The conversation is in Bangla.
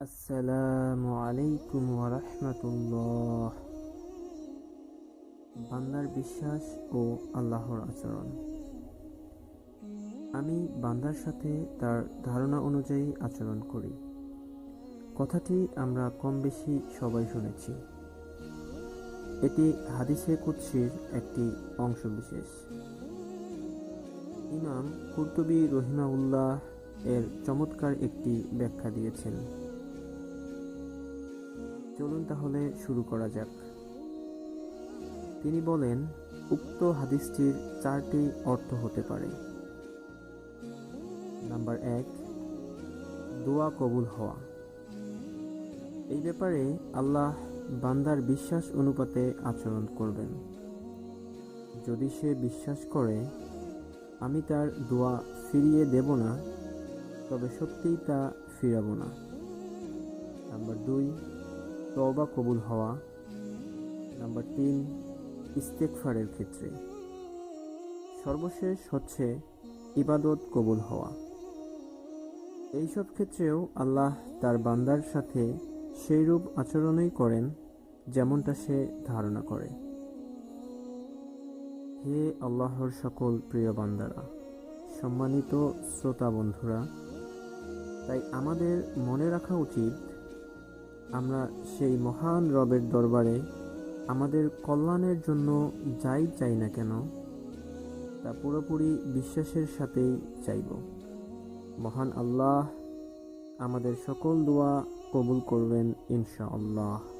আসসালামু আলাইকুম ওরহমতুল্লাহ বান্দার বিশ্বাস ও আল্লাহর আচরণ। আমি বান্দার সাথে তার ধারণা অনুযায়ী আচরণ করি। কথাটি আমরা কম বেশি সবাই শুনেছি। এটি হাদিসে কুৎসির একটি অংশবিশেষ। ইমাম কুর্তুবী রহিমাউল্লাহ এর চমৎকার একটি ব্যাখ্যা দিয়েছেন। চলুন তাহলে শুরু করা যাক। তিনি বলেন, উক্ত হাদিসটির চারটি অর্থ হতে পারে। নাম্বার এক, দোয়া কবুল হওয়া। এই ব্যাপারে আল্লাহ বান্দার বিশ্বাস অনুপাতে আচরণ করবেন। যদি সে বিশ্বাস করে, আমি তার দোয়া ফিরিয়ে দেব না, তবে সত্যিই তা ফিরাবো না। নাম্বার দুই তওবা কবুল হওয়া নাম্বার তিন ইস্তেকফারের ক্ষেত্রে। সর্বশেষ হচ্ছে ইবাদত কবুল হওয়া। এইসব ক্ষেত্রেও আল্লাহ তার বান্দার সাথে সেইরূপ আচরণই করেন যেমনটা সে ধারণা করে। হে আল্লাহর সকল প্রিয় বান্দারা, সম্মানিত শ্রোতা বন্ধুরা, তাই আমাদের মনে রাখা উচিত আমরা সেই মহান রবের দরবারে আমাদের কল্যাণের জন্য যাই চাই না কেন, তা পুরোপুরি বিশ্বাসের সাথেই চাইব। মহান আল্লাহ আমাদের সকল দোয়া কবুল করবেন, ইনশাআল্লাহ।